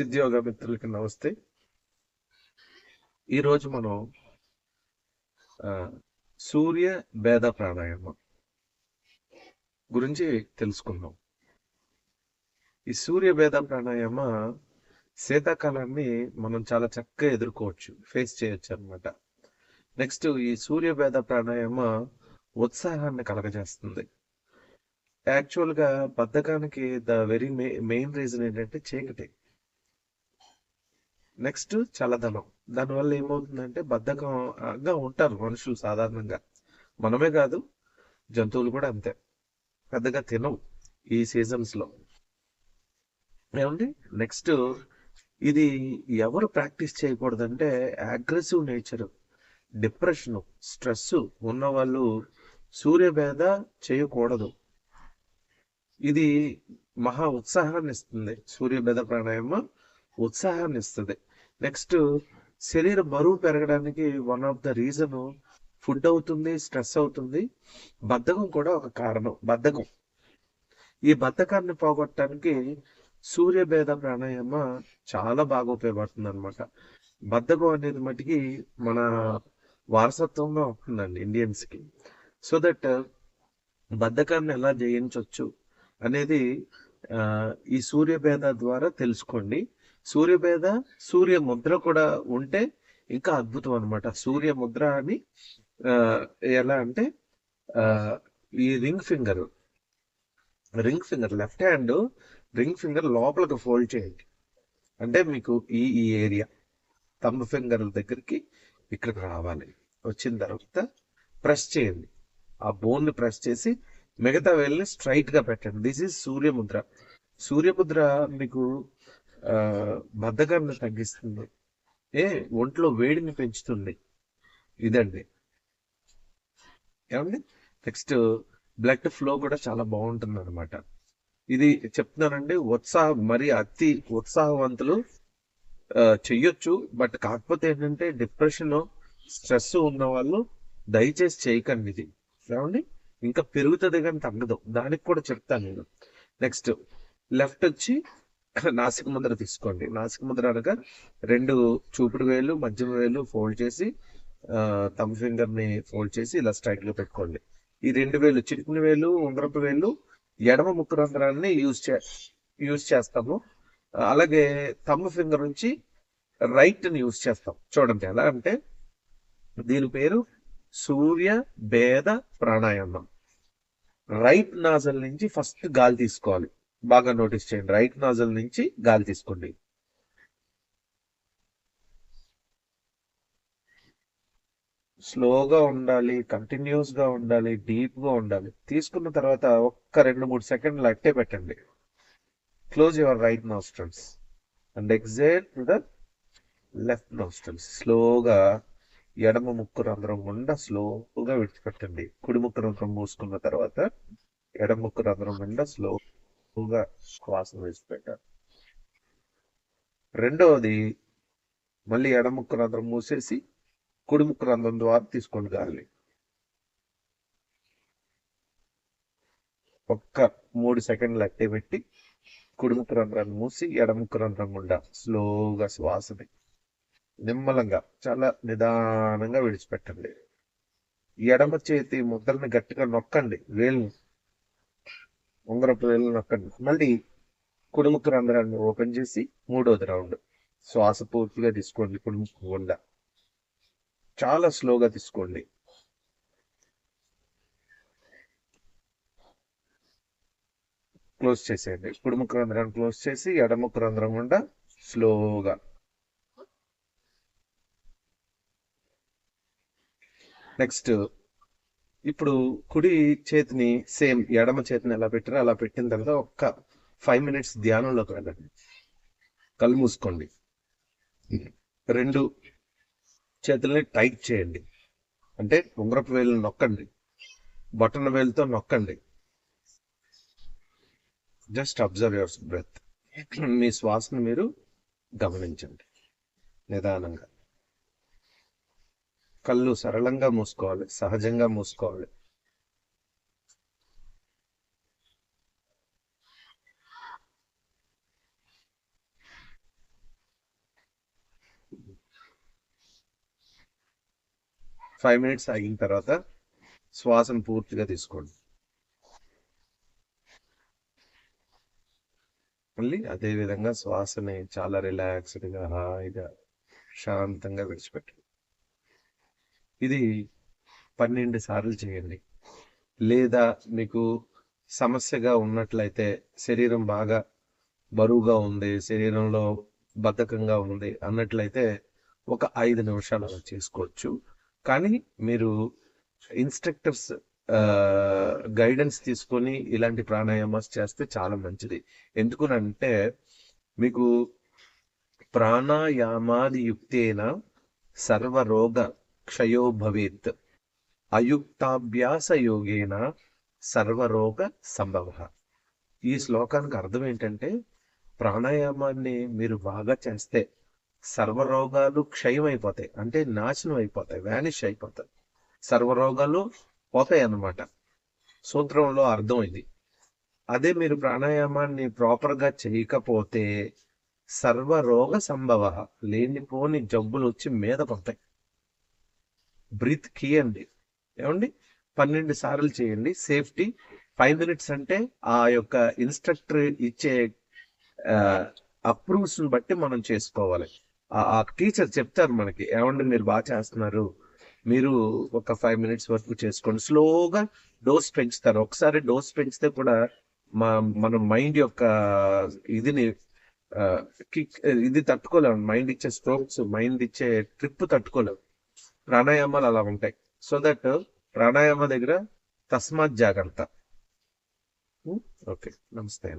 చిద్యోగ మిత్రులకి నమస్తే. ఈరోజు మనం ఆ, సూర్య భేద ప్రాణాయామం గురించి తెలుసుకుందాం. ఈ సూర్య భేద ప్రాణాయామ శీతాకాలాన్ని మనం చాలా చక్కగా ఎదుర్కోవచ్చు ఫేస్ చేయొచ్చు అనమాట నెక్స్ట్ ఈ సూర్య భేద ప్రాణాయామ ఉత్సాహాన్ని కలగజేస్తుంది. యాక్చువల్గా బద్ధకానికి ద వెరీ మెయిన్ రీజన్ ఏంటంటే చీకటి. నెక్స్ట్ చల్లదనం దానివల్ల ఏమవుతుందంటే బద్ధకంగా ఉంటారు మనుషులు సాధారణంగా. మనమే కాదు జంతువులు కూడా అంతే. పెద్దగా తినవు ఈ సీజన్స్లో ఏమండి? నెక్స్ట్ ఇది ఎవరు ప్రాక్టీస్ చేయకూడదంటే అగ్రెసివ్ నేచర్ డిప్రెషన్ స్ట్రెస్ ఉన్న వాళ్ళు సూర్యభేద చేయకూడదు. ఇది మహా ఉత్సాహాన్ని ఇస్తుంది సూర్యభేద ప్రాణాయామం ఉత్సాహాన్ని ఇస్తుంది నెక్స్ట్ శరీర బరువు పెరగడానికి one of the reason food అవుతుంది స్ట్రెస్ అవుతుంది. బద్ధకం కూడా ఒక కారణం బద్ధకం. ఈ బద్ధకాన్ని పోగొట్టడానికి సూర్యభేద ప్రాణాయామ చాలా బాగా ఉపయోగపడుతుంది అనమాట బద్ధకం అనేది మటుకి మన వారసత్వంగా ఉంటుందండి ఇండియన్స్కి సో దట్ బద్ధకాన్ని ఎలా జయించవచ్చు అనేది ఈ సూర్యభేద ద్వారా తెలుసుకోండి. సూర్యభేద సూర్య ముద్ర కూడా ఉంటే ఇంకా అద్భుతం అనమాట సూర్య ముద్ర అని ఎలా అంటే ఈ ring finger. Ring finger left hand ring finger లోపలికి ఫోల్డ్ చేయండి. అంటే మీకు ఈ ఈ ఏరియా థంబ్ ఫింగర్ దగ్గరికి ఇక్కడికి రావాలి. వచ్చిన తర్వాత ప్రెస్ చేయండి. ఆ బోన్ని ప్రెస్ చేసి మిగతా వేళ్ళని స్ట్రైట్గా పెట్టండి. This is సూర్యముద్ర. సూర్యముద్ర మీకు బద్ధకాన్ని తగ్గిస్తుంది. ఏ ఒంట్లో వేడిని పెంచుతుంది. ఇదండి. ఏమండి? నెక్స్ట్ బ్లడ్ ఫ్లో కూడా చాలా బాగుంటుంది అనమాట ఇది చెప్తున్నానండి ఉత్సాహం మరి అతి ఉత్సాహవంతులు చెయ్యొచ్చు బట్ కాకపోతే ఏంటంటే డిప్రెషన్ స్ట్రెస్ ఉన్న వాళ్ళు దయచేసి చేయకండి ఇది. ఏమండి? ఇంకా పెరుగుతుంది కానీ తగ్గదు. దానికి కూడా చెప్తాను నేను. నెక్స్ట్ లెఫ్ట్ వచ్చి నాసిక ముద్ర తీసుకోండి. నాసిక ముద్ర అనగా రెండు చూపుడు వేలు మధ్య వేలు ఫోల్డ్ చేసి తమ్ ఫింగర్ని ఫోల్డ్ చేసి ఇలా స్ట్రైట్లో పెట్టుకోండి. ఈ రెండు వేలు చిటికిన వేలు ఉంగరపు వేలు ఎడమ ముక్కు రంధ్రాన్ని యూజ్ చే యూజ్ చేస్తాము. అలాగే తమ్ ఫింగర్ నుంచి రైట్ని యూజ్ చేస్తాం. చూడండి ఎలా అంటే దీని పేరు సూర్య భేద ప్రాణాయామం. రైట్ నాజల్ నుంచి ఫస్ట్ గాలి తీసుకోవాలి. బాగా నోటీస్ చేయండి. రైట్ నాజల్ నుంచి గాలి తీసుకోండి. స్లోగా ఉండాలి కంటిన్యూస్గా ఉండాలి డీప్గా ఉండాలి. తీసుకున్న తర్వాత ఒక్క రెండు మూడు సెకండ్లు అట్టే పెట్టండి. Close your right nostrils and exhale to the left nostrils స్లోగా ఎడమ ముక్కు రంధ్రం గుండా స్లోగా విడిచిపెట్టండి. కుడి ముక్కు రంధ్రం మూసుకున్న తర్వాత ఎడమ ముక్కు రంధ్రం గుండా స్లో ఎక్కువగా శ్వాస విడిచిపెట్టాలి రెండవది మళ్ళీ ఎడమ ముక్కు రంధ్రం మూసేసి కుడిముక్కు రంధ్రం ద్వారా తీసుకొని గాలి. ఒక్క మూడు సెకండ్లు అట్టే పెట్టి కుడిముక్కు రంధ్రాన్ని మూసి ఎడమ ముక్కు రంధ్రం గుండా స్లోగా శ్వాసని నిమ్మలంగా చాలా నిదానంగా విడిచిపెట్టండి. ఎడమ చేతి ముద్రని గట్టిగా నొక్కండి వేలు ఉంగరపు పిల్లలు నొక్కండి. మళ్ళీ కుడిముక్కు రంధ్రాన్ని ఓపెన్ చేసి మూడోది రౌండ్. శ్వాస పూర్తిగా తీసుకోండి కుడుముక్క గుండా. చాలా స్లోగా తీసుకోండి. క్లోజ్ చేసేయండి. కుడుముక్క రంధ్రాన్ని క్లోజ్ చేసి ఎడముక్కు రంధ్రం గుండా స్లోగా. నెక్స్ట్ ఇప్పుడు కుడి చేతిని సేమ్ ఎడమ చేతిని ఎలా పెట్టారో అలా పెట్టిన తర్వాత ఒక్క ఫైవ్ మినిట్స్ ధ్యానంలోకి వెళ్ళండి. కళ్ళు మూసుకోండి. రెండు చేతులని టైట్ చేయండి. అంటే ఉంగరపు వేలు నొక్కండి. బటన్ వేలుతో నొక్కండి. జస్ట్ అబ్జర్వ్ యువర్ బ్రెత్ మీ శ్వాసను మీరు గమనించండి. నిదానంగా. కళ్ళు సరళంగా మూసుకోవాలి సహజంగా మూసుకోవాలి. ఫైవ్ మినిట్స్ ఆగిన తర్వాత శ్వాసను పూర్తిగా తీసుకోండి. మళ్ళీ అదేవిధంగా శ్వాసని చాలా రిలాక్స్డ్గా హాయిగా శాంతంగా విడిచిపెట్టండి. ఇది పన్నెండు సార్లు చేయండి. లేదా మీకు సమస్యగా ఉన్నట్లయితే శరీరం బాగా బరువుగా ఉంది శరీరంలో బద్ధకంగా ఉంది అన్నట్లయితే ఒక ఐదు నిమిషాలు అలా చేసుకోవచ్చు. కానీ మీరు ఇన్స్ట్రక్టర్స్ గైడెన్స్ తీసుకొని ఇలాంటి ప్రాణాయామాస్ చేస్తే చాలా మంచిది. ఎందుకునంటే మీకు ప్రాణాయామాది యుక్తేన సర్వరోగ క్షయో భవేత్. అయుక్తాభ్యాస యోగేన సర్వరోగ సంభవ. ఈ శ్లోకానికి అర్థం ఏంటంటే ప్రాణాయామాన్ని మీరు బాగా చేస్తే సర్వరోగాలు క్షయం అయిపోతాయి అంటే నాశనం అయిపోతాయి వ్యానిష్ అయిపోతాయి. సర్వరోగాలు పోతాయి అన్నమాట. సూత్రంలో అర్థం ఇది అదే మీరు ప్రాణాయామాన్ని ప్రాపర్గా చేయకపోతే సర్వరోగ సంభవ. లేనిపోని జబ్బులు వచ్చి మీద పడతాయి. బ్రీత్ కీయండి ఏమండి? పన్నెండు సార్లు చేయండి. సేఫ్టీ. ఫైవ్ మినిట్స్ అంటే ఆ యొక్క ఇన్స్ట్రక్టర్ ఇచ్చే అప్రూవ్స్ బట్టి మనం చేసుకోవాలి. ఆ టీచర్ చెప్తారు మనకి ఏమండి మీరు బాగా చేస్తున్నారు? మీరు ఒక ఫైవ్ మినిట్స్ వరకు చేసుకోండి. స్లోగా డోస్ పెంచుతారు. ఒకసారి డోస్ పెంచితే కూడా మా మన మైండ్ యొక్క ఇదిని ఇది తట్టుకోలేము. మైండ్ ఇచ్చే స్ట్రోక్స్ మైండ్ ఇచ్చే ట్రిప్ తట్టుకోలేము. ప్రాణాయామాలు అలా ఉంటాయి. సో దట్ ప్రాణాయామ దగ్గర తస్మాత్ జాగ్రత్త. Hmm? ఓకే నమస్తే.